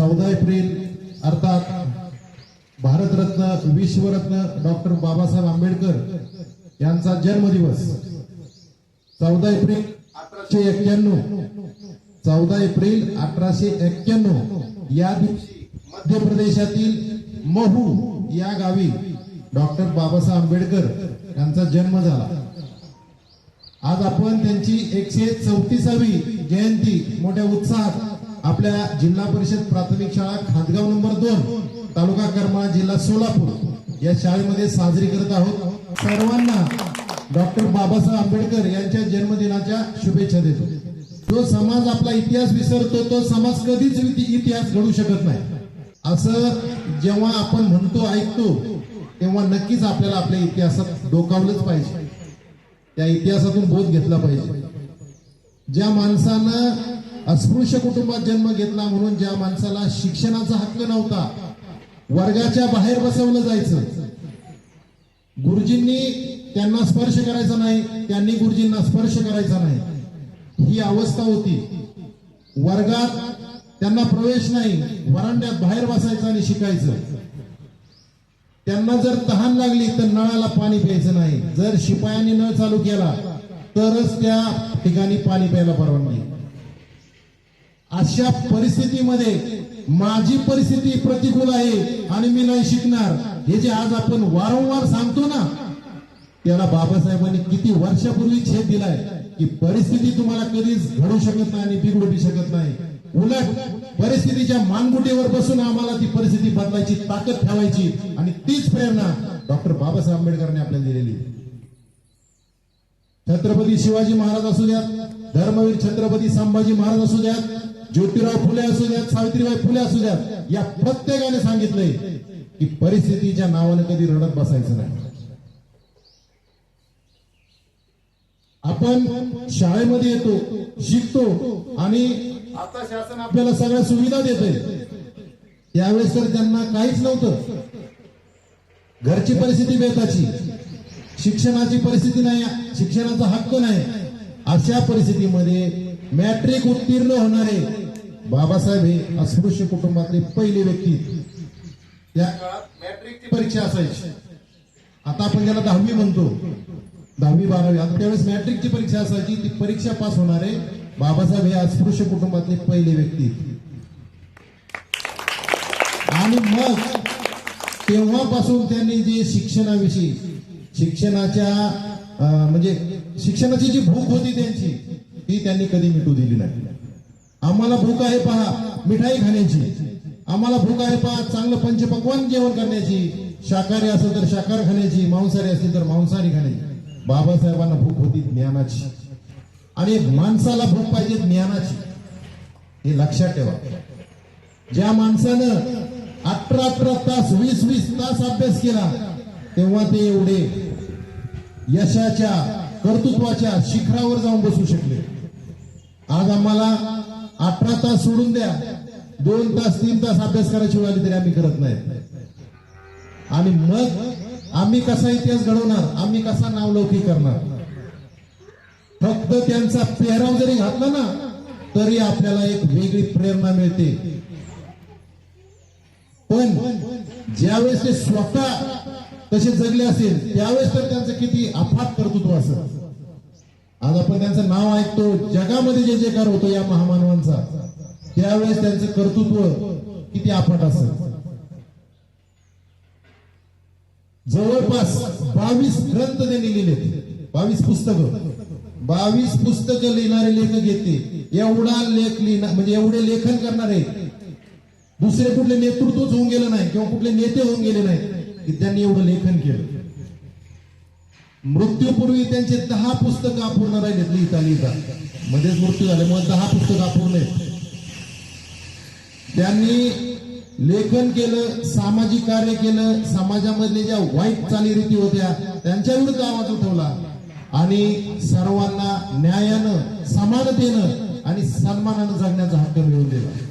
चौदा एप्रिल अर्थात भारतरत्न विश्वरत्न डॉक्टर बाबासाहेब आंबेडकर यांचा जन्मदिवस. चौदा एप्रिल अठराशे एक्क्याण्णव. चौदा एप्रिल अठराशे एक्क्याण्णव. या दिवशी मध्य प्रदेशातील महू या गावी डॉक्टर बाबासाहेब आंबेडकर यांचा जन्म झाला. आज आपण त्यांची एकशे चौतीसावी जयंती मोठ्या उत्साहात आपल्या जिल्हा परिषद प्राथमिक शाळा खातगाव नंबर दोन तालुका करमाळा जिल्हा सोलापूर. या शाळेमध्ये साजरी करत आहोत. सर्वांना डॉक्टर बाबासाहेब आंबेडकर यांच्या जन्मदिनाच्या शुभेच्छा देतो. जो समाज आपला इतिहास विसरतो तो समाज कधीच इतिहास घडू शकत नाही. असं जेव्हा आपण म्हणतो ऐकतो तेव्हा नक्कीच आपल्याला आपल्या इतिहासात डोकावलंच पाहिजे. त्या इतिहासातून बोध घेतला पाहिजे. ज्या माणसानं अस्पृश्य कुटुंबात जन्म घेतला म्हणून ज्या माणसाला शिक्षणाचा हक्क नव्हता वर्गाच्या बाहेर बसवलं जायचं. गुरुजींनी त्यांना स्पर्श करायचा नाही त्यांनी गुरुजींना स्पर्श करायचा नाही. ही अवस्था होती. वर्गात त्यांना प्रवेश नाही वरांड्यात बाहेर बसायचं आणि शिकायचं. त्यांना जर तहान लागली तर नळाला पाणी प्यायचं नाही. जर शिपायांनी नळ चालू केला तरच त्या ठिकाणी पाणी प्यायला परवानगी. अशा परिस्थितीमध्ये माझी परिस्थिती प्रतिकूल आहे आणि मी नाही शिकणार. हे जे आज आपण वारंवार सांगतो ना त्याला बाबासाहेबांनी किती वर्षापूर्वी छेद दिलाय की परिस्थिती तुम्हाला कधीच घडू शकत नाही आणि बिघडू शकत नाही. उलट परिस्थितीच्या मानगुटीवर बसून आम्हाला ती परिस्थिती बदलायची ताकद ठेवायची आणि तीच प्रेरणा डॉक्टर बाबासाहेब आंबेडकरांनी आपल्याला दिलेली. छत्रपती शिवाजी महाराज असू द्यात धर्मवीर छत्रपती संभाजी महाराज असू द्यात ज्योतिराव फुले असू द्यात सावित्रीबाई फुले असू द्यात या प्रत्येकाने सांगितलंय की परिस्थितीच्या नावाने कधी रडत बसायचं नाही. आपण शाळेमध्ये येतो शिकतो आणि आता शासन आपल्याला सगळ्या सुविधा देते त्यावेळेस तर त्यांना काहीच नव्हतं. घरची परिस्थिती बेताची. शिक्षणाची परिस्थिती नाही शिक्षणाचा हक्क नाही. अशा परिस्थितीमध्ये मॅट्रिक उत्तीर्ण होणारे बाबासाहेब हे अस्पृश्य कुटुंबातले पहिले व्यक्ती. त्या काळात मॅट्रिकची परीक्षा असायची. आता आपण ज्याला दहावी म्हणतो दहावी बारावी आता त्यावेळेस मॅट्रिकची परीक्षा असायची ती परीक्षा पास होणारे बाबासाहेब हे अस्पृश्य कुटुंबातले पहिले व्यक्ती. आणि मग तेव्हापासून त्यांनी जे शिक्षणाविषयी शिक्षणाच्या म्हणजे शिक्षणाची जी भूक होती त्यांची ती त्यांनी कधी मिटू दिली नाही. आम्हाला भूक आहे पहा मिठाई खाण्याची. आम्हाला भूक आहे पहा चांगलं पंचपक्वान जेवण करण्याची. शाकाहारी असेल तर शाकाहार खाण्याची मांसाहारी असेल तर मांसाहारी खाण्याची. बाबासाहेबांना भूक होती ज्ञानाची. आणि माणसाला भूक पाहिजे ज्ञानाची. हे लक्षात ठेवा. ज्या माणसानं अठरा अठरा तास वीस वीस तास अभ्यास केला तेव्हा ते एवढे यशाच्या कर्तृत्वाच्या शिखरावर जाऊन बसू शकले. आज आम्हाला अठरा तास सोडून द्या. दोन तास तीन तास अभ्यास करायची वाली तरी आम्ही करत नाही. आणि मग आम्ही कसा इतिहास घडवणार? आम्ही कसा नावलौकी करणार? फक्त त्यांचा पेहराव जरी घातला ना तरी आपल्याला एक वेगळी प्रेरणा मिळते. पण ज्यावेळेस ते स्वतः तसे जगले असेल त्यावेळेस तर त्यांचं किती अफाट कर्तृत्व असत आज आपण त्यांचं नाव ऐकतो. जगामध्ये जे जेकार होतो या महामानवांचा त्यावेळेस त्यांचं कर्तृत्व किती आपट असत जवळपास बावीस ग्रंथ त्यांनी लिहिले बावीस पुस्तकं. बावीस पुस्तकं लिहिणारे लेखक येते. एवढा लेख लिहिणार म्हणजे एवढे लेखन करणारे. दुसरे कुठले नेतृत्वच होऊन गेलं नाही किंवा कुठले नेते होऊन गेले नाही की त्यांनी एवढं लेखन केलं. मृत्यूपूर्वी त्यांचे दहा पुस्तकं अपूर्ण राहिलेत लिहिता लिहिता. मध्येच मृत्यू झाल्यामुळे दहा पुस्तकं अपूर्ण आहेत. त्यांनी लेखन केलं सामाजिक कार्य केलं समाजामधले ज्या वाईट चालीरीती होत्या त्यांच्या विरुद्ध आवाज उठवला. आणि सर्वांना न्यायानं समानतेनं आणि सन्मानानं जगण्याचा हक्क मिळवून दिला.